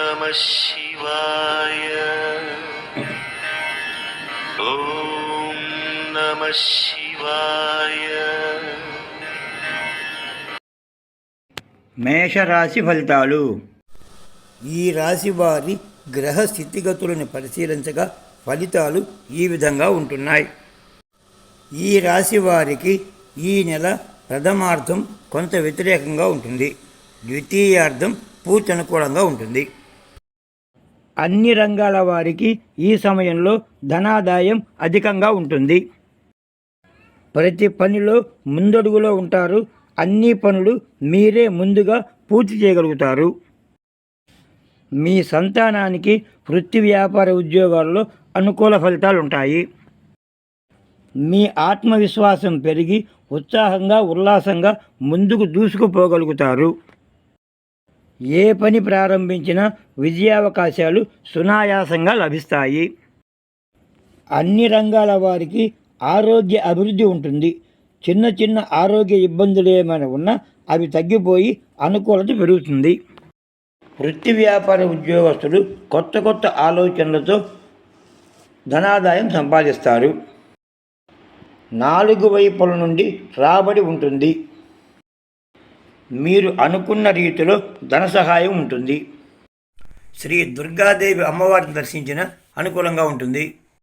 నమ శివాయ నమ శివాయ మేషరాశి ఫలితాలు. ఈ రాశి వారి గ్రహ స్థితిగతులను పరిశీలించగా ఫలితాలు ఈ విధంగా ఉంటున్నాయి. ఈ రాశి వారికి ఈ నెల ప్రథమార్థం కొంత వ్యతిరేకంగా ఉంటుంది. ద్వితీయార్థం పూర్తి అనుకూలంగా ఉంటుంది. అన్ని రంగాల వారికి ఈ సమయంలో ధనాదాయం అధికంగా ఉంటుంది. ప్రతి పనిలో ముందడుగులో ఉంటారు. అన్ని పనులు మీరే ముందుగా పూర్తి చేయగలుగుతారు. మీ సంతానానికి వృత్తి వ్యాపార ఉద్యోగాల్లో అనుకూల ఫలితాలు ఉంటాయి మీ ఆత్మవిశ్వాసం పెరిగి ఉత్సాహంగా ఉల్లాసంగా ముందుకు దూసుకుపోగలుగుతారు. ఏ పని ప్రారంభించినా విజయావకాశాలు సునాయాసంగా లభిస్తాయి. అన్ని రంగాల వారికి ఆరోగ్య అభివృద్ధి ఉంటుంది. చిన్న చిన్న ఆరోగ్య ఇబ్బందులు ఏమైనా ఉన్నా అవి తగ్గిపోయి అనుకూలత పెరుగుతుంది. వృత్తి వ్యాపార ఉద్యోగస్తులు కొత్త కొత్త ఆలోచనలతో ధనాదాయం సంపాదిస్తారు. నాలుగు వైపుల నుండి రాబడి ఉంటుంది. మీరు అనుకున్న రీతిలో ధన సహాయం ఉంటుంది. శ్రీ దుర్గాదేవి అమ్మవారిని దర్శించిన అనుకూలంగా ఉంటుంది.